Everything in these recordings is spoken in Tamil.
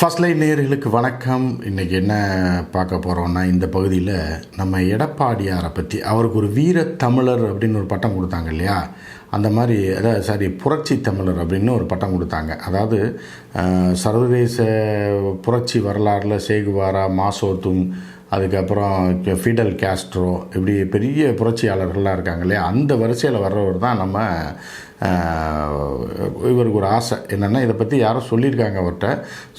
ஃபர்ஸ்ட் லைன் நேர்களுக்கு வணக்கம். இன்றைக்கி என்ன பார்க்க போகிறோன்னா இந்த பகுதியில் நம்ம எடப்பாடியாரை பற்றி அவருக்கு ஒரு வீர தமிழர் அப்படின்னு ஒரு பட்டம் கொடுத்தாங்க இல்லையா? அந்த மாதிரி அதாவது சாரி புரட்சி தமிழர் அப்படின்னு ஒரு பட்டம் கொடுத்தாங்க. அதாவது சர்வதேச புரட்சி வரலாறில் சேகுவாரா மாசோத்தும் அதுக்கப்புறம் ஃபிடல் கேஸ்ட்ரோ இப்படி பெரிய புரட்சியாளர்கள்லாம் இருக்காங்க இல்லையா? அந்த வரிசையில் வர்றவர் தான் நம்ம இவருக்கு ஒரு ஆசை. என்னென்னா இதை பற்றி யாரோ சொல்லியிருக்காங்க அவர்கிட்ட.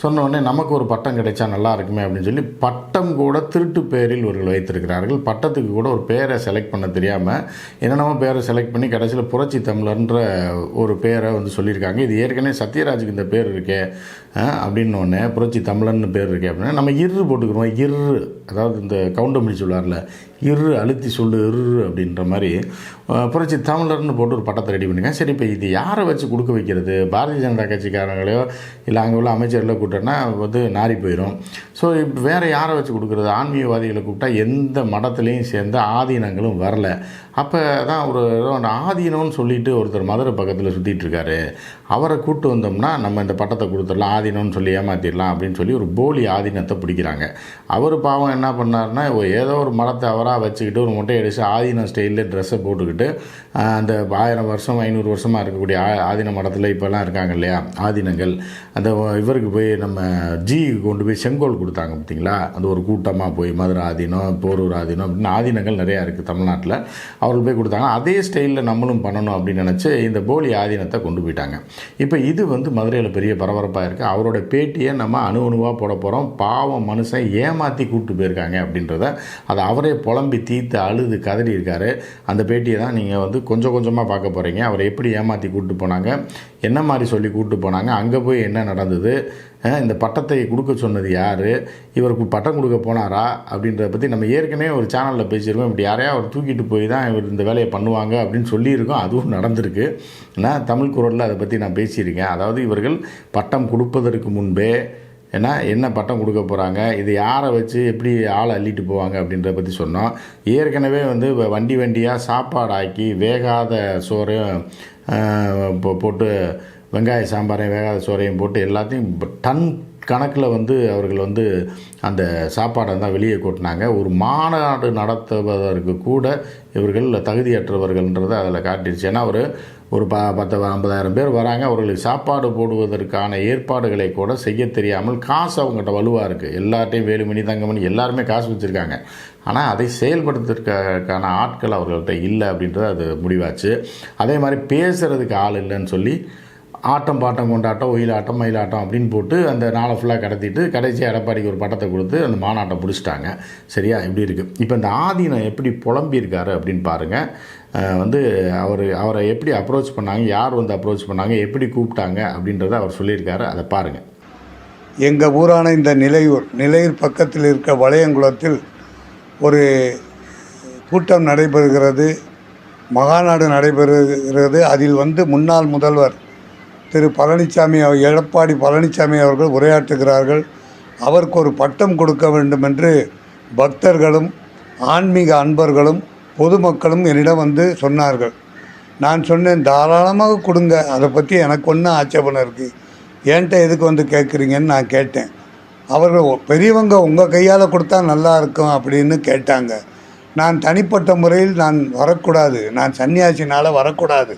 சொன்னோடனே நமக்கு ஒரு பட்டம் கிடைச்சா நல்லா இருக்குமே அப்படின்னு சொல்லி பட்டம் கூட திருட்டு பேரில் இவர்கள் வைத்திருக்கிறார்கள். பட்டத்துக்கு கூட ஒரு பேரை செலக்ட் பண்ண தெரியாமல் என்னென்னமோ பேரை செலக்ட் பண்ணி கடைசியில் புரட்சி தமிழர்ன்ற ஒரு பேரை வந்து சொல்லியிருக்காங்க. இது ஏற்கனவே சத்யராஜுக்கு இந்த பேர் இருக்கே அப்படின்னு ஒன்று புரட்சி தமிழன் பேர் இருக்கே அப்படின்னா நம்ம இரு போட்டுக்கிறோம். இரு அதாவது இந்த கவுண்டமணி சொல்லுவார்ல இரு அழுத்தி சொல்லு இரு அப்படின்ற மாதிரி புரட்சி தமிழர்னு போட்டு ஒரு பட்டத்தை ரெடி பண்ணுங்க சரி இப்போ இது யாரை வச்சு கொடுக்க வைக்கிறது? பாரதிய ஜனதா கட்சிக்காரங்களையோ இல்லை அங்கே உள்ள அமைச்சர்களை கூப்பிட்டோன்னா வந்து நாரி போயிடும் ஸோ இப்போ வேறு யாரை வச்சு கொடுக்குறது? ஆன்மீகவாதிகளை கூப்பிட்டா எந்த மடத்துலேயும் சேர்ந்து ஆதீனங்களும் வரல. அப்போ தான் ஒரு ஆதீனம்னு சொல்லிட்டு ஒருத்தர் மதுரை பக்கத்தில் சுற்றிட்டுருக்காரு அவரை கூப்பிட்டு வந்தோம்னா நம்ம இந்த பட்டத்தை கொடுத்துடலாம் ஆதீனம்னு சொல்லி ஏமாற்றிடலாம் அப்படின்னு சொல்லி ஒரு போலி ஆதீனத்தை பிடிக்கிறாங்க. அவர் பாவம் என்ன பண்ணாருன்னா ஏதோ ஒரு மடத்தை அவராக வச்சுக்கிட்டு ஒரு முட்டை அடித்து ஆதீனம் ஸ்டைலில் ட்ரெஸ்ஸை போட்டுக்கிட்டு அந்த ஆயிரம் வருஷம் ஐநூறு வருஷமாக இருக்கக்கூடிய ஆ- ஆதீன மடத்தில் இப்போல்லாம் இருக்காங்க இல்லையா ஆதீனங்கள். அந்த இவருக்கு போய் நம்ம ஜிக்கு கொண்டு போய் செங்கோல் கொடுத்தாங்க பார்த்தீங்களா அந்த ஒரு கூட்டமாக போய் மதுரை ஆதீனம் போரூர் ஆதீனம் அப்படின்னு ஆதீனங்கள் நிறையா இருக்குது தமிழ்நாட்டில். அவர்கள் போய் கொடுத்தாங்க. அதே ஸ்டைலில் நம்மளும் பண்ணணும் அப்படின்னு நினச்சி இந்த போலி ஆதீனத்தை கொண்டு போயிட்டாங்க. இப்போ இது வந்து மதுரையில் பெரிய பரபரப்பாக இருக்குது அவரோட பேட்டியை நம்ம அணு அணுவாக போட போகிறோம் பாவம் மனுஷன் ஏமாற்றி கூப்பிட்டு போயிருக்காங்க அப்படின்றத அதை அவரே புலம்பி தீர்த்து அழுது கதறி இருக்காரு. அந்த பேட்டியை தான் நீங்கள் வந்து கொஞ்சம் கொஞ்சமாக பார்க்க போகிறீங்க அவரை எப்படி ஏமாற்றி கூப்பிட்டு போனாங்க? என்ன மாதிரி சொல்லி கூப்பிட்டு போனாங்க? அங்கே போய் என்ன நடந்தது? இந்த பட்டத்தை கொடுக்க சொன்னது யார்? இவருக்கு பட்டம் கொடுக்க போனாரா? அப்படின்றத பற்றி நம்ம ஏற்கனவே ஒரு சேனலில் பேசியிருக்கோம். இப்படி யாரையா அவர் தூக்கிட்டு போய் தான் இவர் இந்த வேலையை பண்ணுவாங்க அப்படின்னு சொல்லியிருக்கோம். அதுவும் நடந்திருக்கு. நான் தமிழ் குரலில் அதை பற்றி நான் பேசியிருக்கேன். அதாவது இவர்கள் பட்டம் கொடுப்பதற்கு முன்பே ஏன்னா என்ன பட்டம் கொடுக்க போகிறாங்க இது யாரை வச்சு எப்படி ஆளை அள்ளிட்டு போவாங்க அப்படின்றத பற்றி சொன்னோம். ஏற்கனவே வந்து வ- வண்டி வண்டியாக சாப்பாடு ஆக்கி வேகாத சோறையும் போட்டு வெங்காய சாம்பாரையும் வேகாத சோறையும் போட்டு எல்லாத்தையும் டன் கணக்கில் வந்து அவர்கள் வந்து அந்த சாப்பாடை தான் வெளியே கொட்டினாங்க. ஒரு மாநாடு நடத்துவதற்கு கூட இவர்கள் தகுதியற்றவர்கள்ன்றதை அதில் காட்டிடுச்சு ஏன்னா ஒரு ஒரு ப பத்து ஐம்பதாயிரம் பேர் வராங்க. அவர்களுக்கு சாப்பாடு போடுவதற்கான ஏற்பாடுகளை கூட செய்ய தெரியாமல் காசு அவங்ககிட்ட வலுவாக இருக்குது எல்லார்ட்டையும் வேலுமணி தங்கமணி எல்லாருமே காசு வச்சுருக்காங்க. ஆனால் அதை செயல்படுத்துறதுக்கான ஆட்கள் அவர்கள்ட்ட இல்லை அப்படின்றது அது முடிவாச்சு. அதே மாதிரி பேசுகிறதுக்கு ஆள் இல்லைன்னு சொல்லி ஆட்டம் பாட்டம் கொண்டாட்டம் ஒயிலாட்டம் மயிலாட்டம் அப்படின்னு போட்டு அந்த நாளை ஃபுல்லாக கடத்திட்டு கடைசி எடப்பாடிக்கு ஒரு பட்டத்தை கொடுத்து அந்த மாநாட்டம் பிடிச்சிட்டாங்க சரியா? இப்படி இருக்குது இப்போ இந்த ஆதீனம் எப்படி புலம்பியிருக்காரு அப்படின்னு பாருங்கள் வந்து அவர் அவரை எப்படி அப்ரோச் பண்ணாங்க யார் வந்து அப்ரோச் பண்ணாங்க எப்படி கூப்பிட்டாங்க அப்படின்றத அவர் சொல்லியிருக்காரு. அதை பாருங்கள் எங்கள் ஊரான இந்த நிலையூர் நிலையூர் பக்கத்தில் இருக்க வளையங்குளத்தில் ஒரு கூட்டம் நடைபெறுகிறது. மகாநாடு நடைபெறுகிறது. அதில் வந்து முன்னாள் முதல்வர் திரு பழனிசாமி எடப்பாடி பழனிசாமி அவர்கள் உரையாற்றுகிறார்கள். அவருக்கு ஒரு பட்டம் கொடுக்க வேண்டும் என்று பக்தர்களும் ஆன்மீக அன்பர்களும் பொதுமக்களும் என்னிடம் வந்து சொன்னார்கள். நான் சொன்னேன் தாராளமாக கொடுங்க அதை பற்றி எனக்கு ஒன்றும் ஆட்சேபணம் இருக்குது ஏன்ட்ட எதுக்கு வந்து கேட்குறீங்கன்னு நான் கேட்டேன். அவர்கள் பெரியவங்க உங்கள் கையால் கொடுத்தா நல்லா இருக்கும் அப்படின்னு கேட்டாங்க. நான் தனிப்பட்ட முறையில் நான் வரக்கூடாது. நான் சன்னியாசினால் வரக்கூடாது.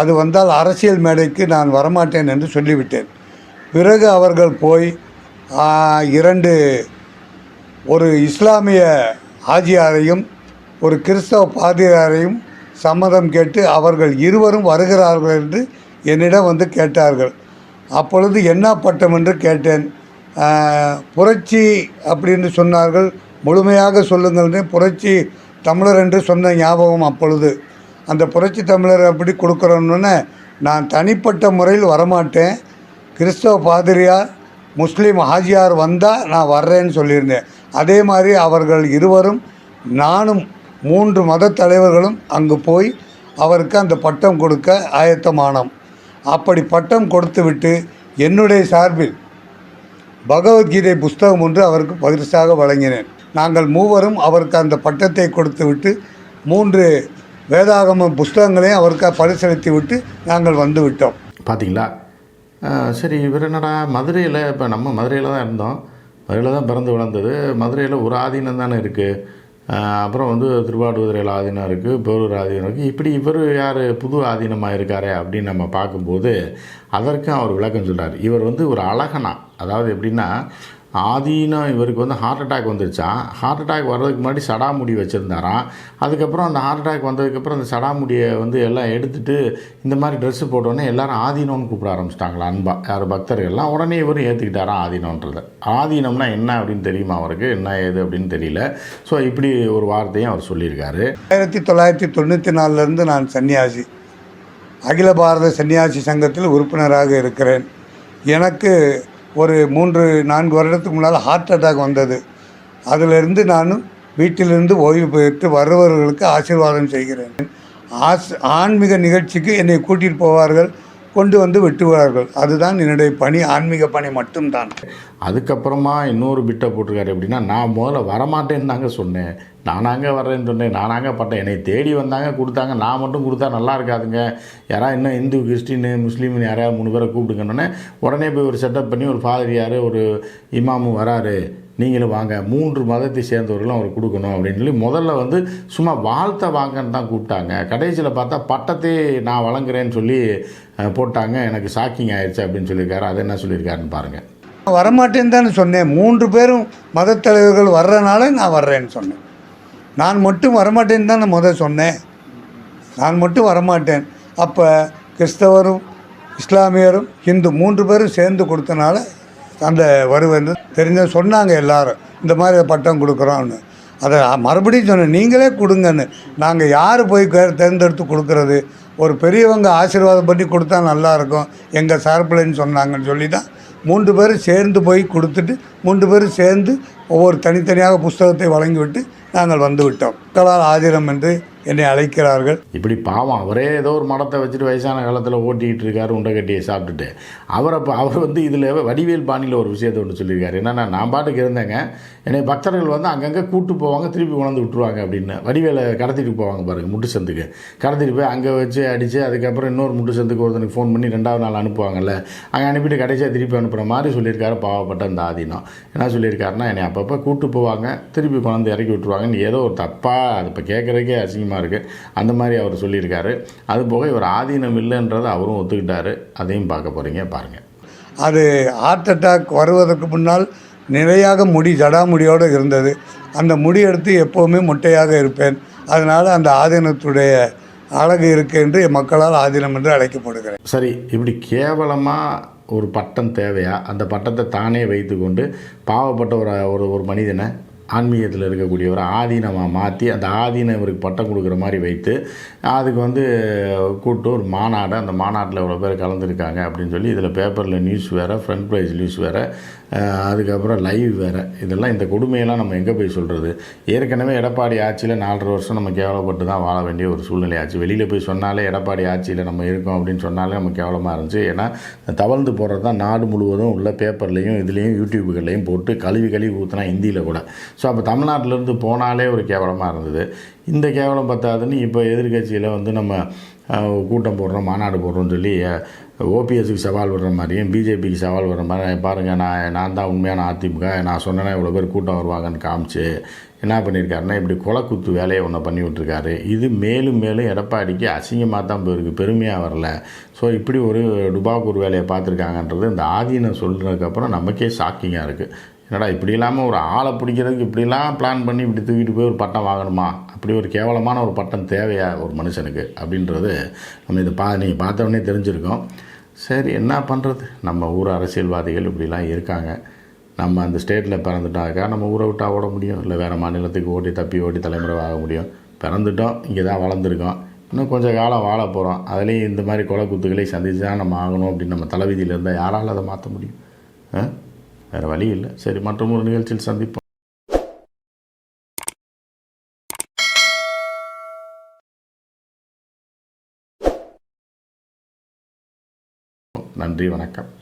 அது வந்தால் அரசியல் மேடைக்கு நான் வரமாட்டேன் என்று சொல்லிவிட்டேன். பிறகு அவர்கள் போய் இரண்டு ஒரு இஸ்லாமிய ஆஜியாரையும் ஒரு கிறிஸ்தவ பாதிரியாரையும் சம்மதம் கேட்டு அவர்கள் இருவரும் வருகிறார்கள் என்று என்னிடம் வந்து கேட்டார்கள். அப்பொழுது என்ன பட்டம் என்று கேட்டேன். புரட்சி அப்படின்னு சொன்னார்கள். முழுமையாக சொல்லுங்கள் என்று புரட்சி தமிழர் என்று சொன்ன ஞாபகம் அப்பொழுது. அந்த புரட்சி தமிழர் அப்படி கொடுக்குறோன்னு நான் தனிப்பட்ட முறையில் வரமாட்டேன். கிறிஸ்தவ பாதிரியார் முஸ்லீம் ஹாஜியார் வந்தால் நான் வர்றேன்னு சொல்லியிருந்தேன். அதே மாதிரி அவர்கள் இருவரும் நானும் மூன்று மத தலைவர்களும் அங்கு போய் அவருக்கு அந்த பட்டம் கொடுக்க ஆயத்தமானோம். அப்படி பட்டம் கொடுத்துவிட்டு என்னுடைய சார்பில் பகவத்கீதை புஸ்தகம் ஒன்று அவருக்கு பரிசாக வழங்கினேன். நாங்கள் மூவரும் அவருக்கு அந்த பட்டத்தை கொடுத்துவிட்டு மூன்று வேதாகம புஸ்தகங்களையும் அவருக்கு பரிசளித்து விட்டு நாங்கள் வந்து விட்டோம் பார்த்தீங்களா சரி இவர் என்னடா மதுரையில் இப்போ நம்ம மதுரையில் தான் இருந்தோம். மதுரையில் தான் பிறந்து வளர்ந்தது. மதுரையில் ஒரு ஆதீனம் தானே இருக்குது அப்புறம் வந்து திருவாடுதுறையில் ஆதீனம் இருக்குது பேரூர் ஆதீனம் இருக்குது இப்படி இவர் யார் புது ஆதீனமாக இருக்காரே அப்படின்னு நம்ம பார்க்கும்போது அதற்கும் அவர் விளக்கம் சொல்றார். இவர் வந்து ஒரு அழகனா அதாவது எப்படின்னா ஆதீனம் இவருக்கு வந்து ஹார்ட் அட்டாக் வந்துருச்சா? ஹார்ட் அட்டாக் வர்றதுக்கு முன்னாடி சடாமுடி வச்சுருந்தாராம். அதுக்கப்புறம் அந்த ஹார்ட் அட்டாக் வந்ததுக்கப்புறம் அந்த சடாமுடியை வந்து எல்லாம் எடுத்துட்டு இந்த மாதிரி ட்ரெஸ்ஸு போட்டோன்னே எல்லாரும் ஆதீனம்னு கூப்பிட ஆரம்பிச்சிட்டாங்களா அன்பா யார் பக்தர்கள்லாம். உடனே இவரும் ஏற்றுக்கிட்டாராம் ஆதீனம்ன்றதை ஆதீனம்னா என்ன அப்படின்னு தெரியுமா அவருக்கு? என்ன ஏது அப்படின்னு தெரியல. ஸோ இப்படி ஒரு வார்த்தையும் அவர் சொல்லியிருக்காரு. ஆயிரத்தி தொள்ளாயிரத்தி தொண்ணூற்றி நாலுலேருந்து நான் சன்னியாசி அகில பாரத சன்னியாசி சங்கத்தில் உறுப்பினராக இருக்கிறேன். எனக்கு ஒரு மூன்று நான்கு வருடத்துக்கு முன்னால் ஹார்ட் அட்டாக் வந்தது. அதிலிருந்து நான் வீட்டிலிருந்து ஓய்வு பெற்று வருபவர்களுக்கு ஆசீர்வாதம் செய்கிறேன். ஆஸ் ஆன்மீக நிகழ்ச்சிக்கு என்னை கூட்டிகிட்டு போவார்கள். கொண்டு வந்து வெட்டுவார்கள். அதுதான் என்னுடைய பணி ஆன்மீக பணி மட்டும்தான். அதுக்கப்புறமா இன்னொரு பிட்டை போட்டிருக்காரு எப்படின்னா நான் முதல்ல வரமாட்டேன்னு தாங்க சொன்னேன். நானாங்க வர்றேன்னு சொன்னேன். நானாங்க பட்டேன். என்னை தேடி வந்தாங்க கொடுத்தாங்க. நான் மட்டும் கொடுத்தா நல்லா இருக்காதுங்க. யாராவது இன்னும் இந்து கிறிஸ்டின் முஸ்லீம்னு யாராவது மூணு பேரை கூப்பிடுங்கன்னொன்னே உடனே போய் ஒரு செட்டப் பண்ணி ஒரு ஃபாதரியார் ஒரு இமாமு வராரு. நீங்களும் வாங்க மூன்று மதத்தை சேர்ந்தவர்களும் அவர் கொடுக்கணும் அப்படின்னு சொல்லி முதல்ல வந்து சும்மா வாழ்த்த வாங்கன்னு தான் கூப்பிட்டாங்க. கடைசியில் பார்த்தா பட்டத்தை நான் வழங்குறேன்னு சொல்லி போட்டாங்க. எனக்கு ஷாக்கிங் ஆயிடுச்சு அப்படின்னு சொல்லியிருக்காரு. அதை என்ன சொல்லியிருக்காருன்னு பாருங்கள் வரமாட்டேன்னு தானே சொன்னேன். மூன்று பேரும் மதத்தலைவர்கள் வர்றதுனால வர்றனால நான் வர்றேன்னு சொன்னேன். நான் மட்டும் வரமாட்டேன்னு தான் நான் முதல் சொன்னேன். நான் மட்டும் வரமாட்டேன். அப்போ கிறிஸ்தவரும் இஸ்லாமியரும் இந்து மூன்று பேரும் சேர்ந்து கொடுத்தனால அந்த வருவது தெரிஞ்ச சொன்னாங்க எல்லாரும். இந்த மாதிரி பட்டம் கொடுக்குறோம்னு. அதை மறுபடியும் சொன்னேன் நீங்களே கொடுங்கன்னு. நாங்கள் யார் போய் தேர்ந்தெடுத்து கொடுக்கறது? ஒரு பெரியவங்க ஆசீர்வாதம் பண்ணி கொடுத்தா நல்லாயிருக்கும் எங்கள் சார்பில்னு சொன்னாங்கன்னு சொல்லி தான் மூன்று பேரும் சேர்ந்து போய் கொடுத்துட்டு மூன்று பேரும் சேர்ந்து ஒவ்வொரு தனித்தனியாக புஸ்தகத்தை வழங்கிவிட்டு நாங்கள் வந்து விட்டோம். மக்களால் ஆதிரம் என்று என்னை அழைக்கிறார்கள். இப்படி பாவம் அவரே ஏதோ ஒரு மடத்தை வச்சுட்டு வயசான காலத்தில் ஓட்டிக்கிட்டு இருக்காரு உண்டை கட்டியை சாப்பிட்டுட்டு. அவர் அப்போ அவர் வந்து இதில் வடிவேல் பாணியில் ஒரு விஷயத்தை ஒன்று சொல்லியிருக்காரு. என்னென்னா நான் பாட்டுக்கு இருந்தேங்க என்னை பக்தர்கள் வந்து அங்கங்கே கூட்டு போவாங்க திருப்பி கொண்டாந்து விட்டுருவாங்க அப்படின்னு. வடிவேலை கடத்திட்டு போவாங்க பாருங்கள் முட்டு சந்துக்கு. கடத்திட்டு போய் அங்கே வச்சு அடித்து அதுக்கப்புறம் இன்னொரு முட்டு சந்துக்கு ஒருத்தனுக்கு ஃபோன் பண்ணி ரெண்டாவது நாள் அனுப்புவாங்கல்ல அங்கே அனுப்பிட்டு கடைசியாக திருப்பி அனுப்புகிற மாதிரி சொல்லியிருக்காரு பாவப்பட்ட அந்த ஆதீனம். என்ன சொல்லியிருக்காருன்னா என்னை அப்பப்போ கூட்டு போவாங்க திருப்பி கொண்டாந்து இறக்கி விட்டுருவாங்கன்னு ஏதோ ஒரு தப்பாக அது இப்போ கேட்குறதுக்கே அசிங்கமாக இருக்குது அந்த மாதிரி அவர் சொல்லியிருக்காரு. அது போக இவர் ஆதீனம் இல்லைன்றதை அவரும் ஒத்துக்கிட்டாரு. அதையும் பார்க்க போகிறீங்க பாருங்கள் அது ஹார்ட் அட்டாக் வருவதற்கு முன்னால் நிறையாக முடி ஜடாமுடியோடு இருந்தது. அந்த முடி எடுத்து எப்போவுமே முட்டையாக இருப்பேன். அதனால் அந்த ஆதீனத்துடைய அழகு இருக்கு என்று மக்களால் ஆதீனம் என்று அழைக்கப்படுகிறேன். சரி இப்படி கேவலமாக ஒரு பட்டம் தேவையா? அந்த பட்டத்தை தானே வைத்துக்கொண்டு பாவப்பட்ட ஒரு ஒரு ஒரு மனிதனை ஆன்மீகத்தில் இருக்கக்கூடியவரை ஆதீனமாக மாற்றி அந்த ஆதீனம் இவருக்கு பட்டம் கொடுக்குற மாதிரி வைத்து அதுக்கு வந்து கூப்பிட்டு ஒரு மாநாடு அந்த மாநாட்டில் இவ்வளோ பேர் கலந்துருக்காங்க அப்படின்னு சொல்லி இதில் பேப்பரில் நியூஸ் வேறு ஃப்ரண்ட் பேஜ் நியூஸ் வேறு அதுக்கப்புறம் லைவ் வேறு. இதெல்லாம் இந்த கொடுமையெல்லாம் நம்ம எங்கே போய் சொல்கிறது? ஏற்கனவே எடப்பாடி ஆட்சியில் நாலரை வருஷம் நம்ம கேவலப்பட்டு தான் வாழ வேண்டிய ஒரு சூழ்நிலை ஆச்சு. வெளியில் போய் சொன்னாலே எடப்பாடி ஆட்சியில் நம்ம இருக்கோம் அப்படின்னு சொன்னாலே நம்ம கேவலமாக இருந்துச்சு. ஏன்னா தவழ்ந்து போகிறது தான் நாடு முழுவதும் உள்ள பேப்பர்லேயும் இதுலேயும் யூடியூப்புகள்லையும் போட்டு கழுவி கழுவி ஊற்றினா ஹிந்தியில் கூட. ஸோ அப்போ தமிழ்நாட்டிலேருந்து போனாலே ஒரு கேவலமாக இருந்தது. இந்த கேவலம் பத்தாதுன்னு இப்போ எதிர்க்கட்சியில் வந்து நம்ம கூட்டம் போடுறோம் மாநாடு போடுறோம்னு சொல்லி ஓபிஎஸ்க்கு சவால் விடுற மாதிரியும் பிஜேபிக்கு சவால் விடுற மாதிரி பாருங்கள் நான் நான் தான் உண்மையான அதிமுக நான் சொன்னேன்னா இவ்வளோ பேர் கூட்டம் வருவாங்கன்னு காமிச்சு என்ன பண்ணியிருக்காருன்னா இப்படி கொலக்குத்து வேலையை ஒன்று பண்ணி விட்டுருக்காரு. இது மேலும் மேலும் எடப்பாடிக்கு அசிங்கமாக தான் போயிருக்கு பெருமையாக வரல. ஸோ இப்படி ஒரு டுபாக்கூர் வேலையை பார்த்துருக்காங்கன்றது இந்த ஆதீனம் சொல்கிறதுக்கப்புறம் நமக்கே ஷாக்கிங்காக இருக்குது என்னடா இப்படி இல்லாமல் ஒரு ஆளை பிடிக்கிறதுக்கு இப்படிலாம் பிளான் பண்ணி இப்படி தூக்கிட்டு போய் ஒரு பட்டம் வாங்கணுமா? அப்படி ஒரு கேவலமான ஒரு பட்டம் தேவையா ஒரு மனுஷனுக்கு? அப்படின்றது நம்ம இதை பா நீங்கள் பார்த்தவொடனே தெரிஞ்சிருக்கோம். சரி என்ன பண்ணுறது நம்ம ஊர் அரசியல்வாதிகள் இப்படிலாம் இருக்காங்க. நம்ம அந்த ஸ்டேட்டில் பிறந்துட்டாக்கா நம்ம ஊரை விட்டா ஓட முடியும். இல்லை வேறு மாநிலத்துக்கு ஓட்டி தப்பி ஓட்டி தலைமுறை ஆக முடியும். பிறந்துட்டோம் இங்கே தான் வளர்ந்துருக்கோம். இன்னும் கொஞ்சம் காலம் வாழ போகிறோம் அதுலேயும் இந்த மாதிரி கொலை குத்துக்களை தான் நம்ம ஆகணும் அப்படின்னு நம்ம தலைவிதியில் இருந்தால் யாரால் அதை மாற்ற முடியும்? ஆ? வேறு வழி இல்லை. சரி மற்றும் ஒரு நிகழ்ச்சியில் சந்திப்போம். நன்றி வணக்கம்.